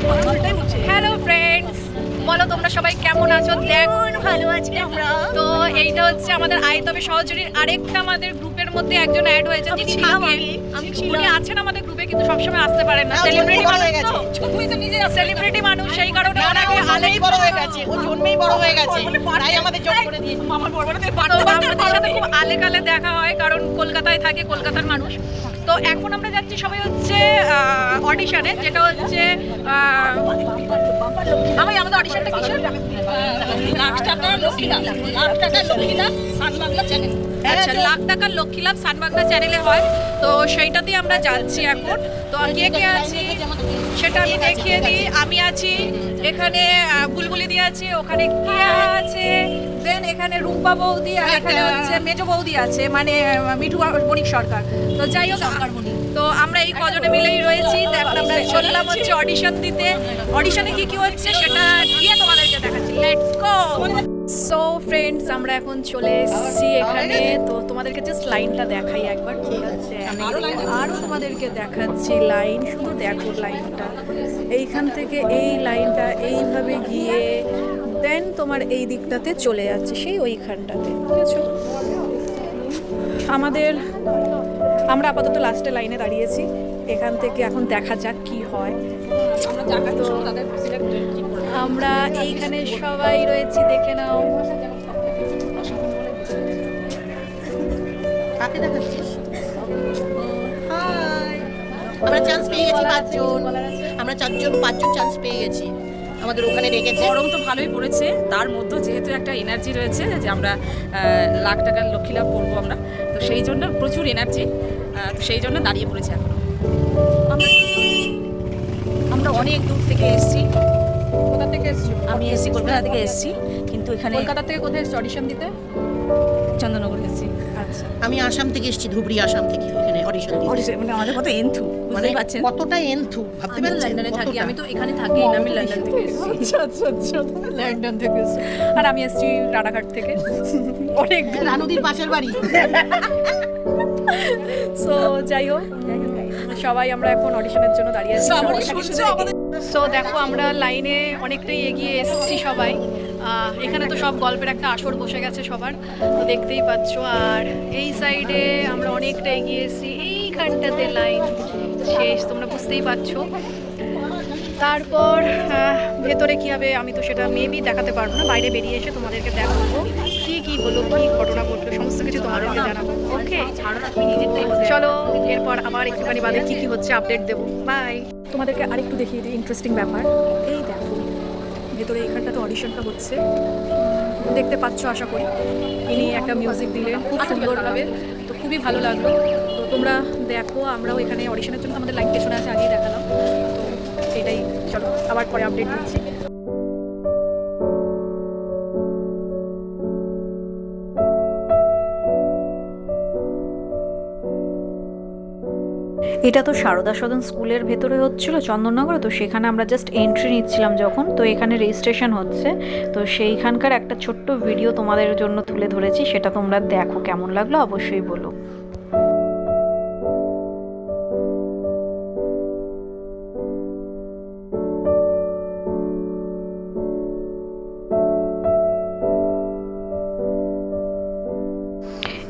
Hello friends বলো তোমরা সবাই কেমন আছো? দেখো। ভালো আছি আমরা? তো এইটা হচ্ছে আমাদের আইতবে সহচরীর আরেকটা আমাদের গ্রুপের মধ্যে একজন অ্যাড হয়েছে যিনি। আছেন আমাদের গ্রুপে কিন্তু সবসময় আসতে পারেন না। সেলিব্রিটি মানুষ তো। তুমি তো নিজে সেলিব্রিটি মানুষ সেই কারণে জন্মেই আলেই বড় হয়ে গেছে। ও জন্মেই বড় হয়ে গেছে। তাই আমাদের যোগ করে দিয়েছে তো আমাদের সাথে খুব আলে কালে দেখা হয় কারণ কলকাতায় থাকে কলকাতার মানুষ। তো এখন আমরা যাচ্ছি সবাই হচ্ছে অডিশনে যেটা হচ্ছে আমি আমাদের অডিশনটা কিসের? লাখ টাকা লক্ষ্মীলাভ লাখ টাকা লক্ষ্মীলাভ সান বাংলা চ্যানেল। আচ্ছা লাখ টাকার লক্ষ্মী লাভ সানবাংলা চ্যানেলে হয় তো সেইটাতেই আমরা যাচ্ছি এখন। তো কে কে আছি? সেটা আমি দেখিয়ে দিই। আমি আছি এখানে বুলবুলি দিয়ে আছে ওখানে কিয়া আছে দেন এখানে রুম্পা বৌদি আর এখানে হচ্ছে মেজো বৌদি আছে মানে মিঠু বণিক সরকার। তো যাই হোক তো আমরা এই কজনে মিলেই রয়েছি। এখন আমরা চললাম হচ্ছে অডিশন দিতে। অডিশনে কি কি হচ্ছে সেটা গিয়ে তোমাদেরকে দেখাচ্ছি। লেটস গো ফ্রেন্ডস আমরা এখন চলে এসেছি এখানে। তো তোমাদেরকে জাস্ট লাইনটা দেখাই একবার ঠিক আছে? আরও তোমাদেরকে দেখাচ্ছি লাইন শুধু দেখো লাইনটা এইখান থেকে এই লাইনটা এইভাবে গিয়ে দেন তোমার এই দিকটাতে চলে যাচ্ছে সেই ওইখানটাতে বুঝেছ আমাদের আমরা আপাতত লাস্টে লাইনে দাঁড়িয়েছি। এখান থেকে এখন দেখা যাক কি হয়। আমরা এইখানে সবাই রয়েছি দেখে নাও। কাকে দেখাচ্ছিস? আমরা চান্স পেয়ে গেছি পাঁচজন। আমরা চারজন পাঁচজন চান্স পেয়ে গেছি। আমাদের ওখানে রেখেছে। গরম তো ভালোই পড়েছে। তার মধ্যে যেহেতু একটা এনার্জি রয়েছে যে আমরা লাখ টাকার লক্ষ্মী লাভ করব আমরা। সেই জন্য প্রচুর এনার্জি সেই জন্য দাঁড়িয়ে পড়েছে এখন। আমরা আমরা অনেক দূর থেকে এসেছি। কোথা থেকে এসেছি? আমি এসেছি কলকাতা থেকে এসেছি কিন্তু এখানে কলকাতা থেকে কোথায় এসেছি? অডিশন দিতে? চন্দ্রনগর এসেছি। আমি আসাম থেকে এসেছি ধুবড়ি আসাম থেকে ওখানে অডিশন দিতে। মানে আমাদের কত এন্থু মানে কতটা এনথু ভাবতে পারছেন? লন্ডনে থাকি আমি তো এখানে থাকি না আমি লন্ডন থেকে এসেছি। আচ্ছা আচ্ছা আচ্ছা। লন্ডন থেকে এসছো। আর আমি এসছি রানাঘাট থেকে। অনেক রানুদির পাশের বাড়ি। সো যাই হোক সবাই আমরা এখন অডিশনের জন্য দাঁড়িয়ে আছি। সো দেখো আমরা লাইনে অনেকটাই এগিয়ে এসেছি সবাই। এখানে তো সব গল্পের একটা আসর বসে গেছে সবার, তো দেখতেই পাচ্ছ। আর এই সাইডে আমরা অনেকটা এগিয়ে এসেছি, এইখানটাতে লাইন শেষ, তোমরা বুঝতেই পারছ। তারপর ভেতরে কী হবে আমি তো সেটা মেবি দেখাতে পারব না, বাইরে বেরিয়ে এসে তোমাদেরকে দেখাবো। কি কি হলো, কি ঘটনা ঘটলো, সমস্ত কিছু তোমাদেরকে জানাব ওকে চলো, এরপর আবার একটুখানি বাদে কি কি হচ্ছে আপডেট দেবো। বাই তোমাদেরকে আরেকটু দেখিয়ে দিই ইন্টারেস্টিং ব্যাপার। এই ভেতরে তো অডিশনটা হচ্ছে। দেখতে পাচ্ছ আশা করি। ইনি একটা মিউজিক দিলেন। খুব সুন্দর হবে তো খুবই ভালো লাগল। তো তোমরা দেখো আমরাও এখানে অডিশনের জন্য আমাদের লাইন পেছনে আছে আগেই দেখালাম। তো এটাই চলো আবার পরে আপডেট দিচ্ছি। এটা তো সারদা সদন স্কুলের ভেতরে হচ্ছিল, চন্দননগরে। তো সেখানে আমরা জাস্ট এন্ট্রি নিচ্ছিলাম যখন। তো এখানে রেজিস্ট্রেশন হচ্ছে। তো সেইখানকার একটা ছোট্ট ভিডিও তোমাদের জন্য তুলে ধরেছি। সেটা তোমরা দেখো, কেমন লাগল অবশ্যই বলো।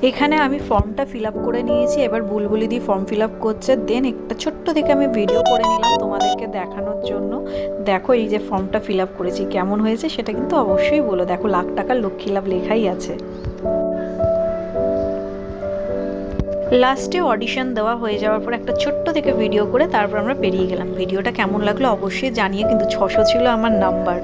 এখানে আমি ফর্মটা ফিল আপ করে নিয়েছি, এবার বুলবুলি দিয়ে ফর্ম ফিল আপ করছে দেন একটা ছোট্ট থেকে আমি ভিডিও করে নিলাম তোমাদেরকে দেখানোর জন্য। দেখো এই যে ফর্মটা ফিল আপ করেছি, কেমন হয়েছে সেটা কিন্তু অবশ্যই বলো। দেখো লাখ টাকার লক্ষ্মী লাভ লেখাই আছে। লাস্টে অডিশন দেওয়া হয়ে যাওয়ার পর একটা ছোট্ট থেকে ভিডিও করে তারপর আমরা বেরিয়ে গেলাম। ভিডিওটা কেমন লাগল অবশ্যই জানিয়ে কিন্তু ছশো ছিল আমার নাম্বার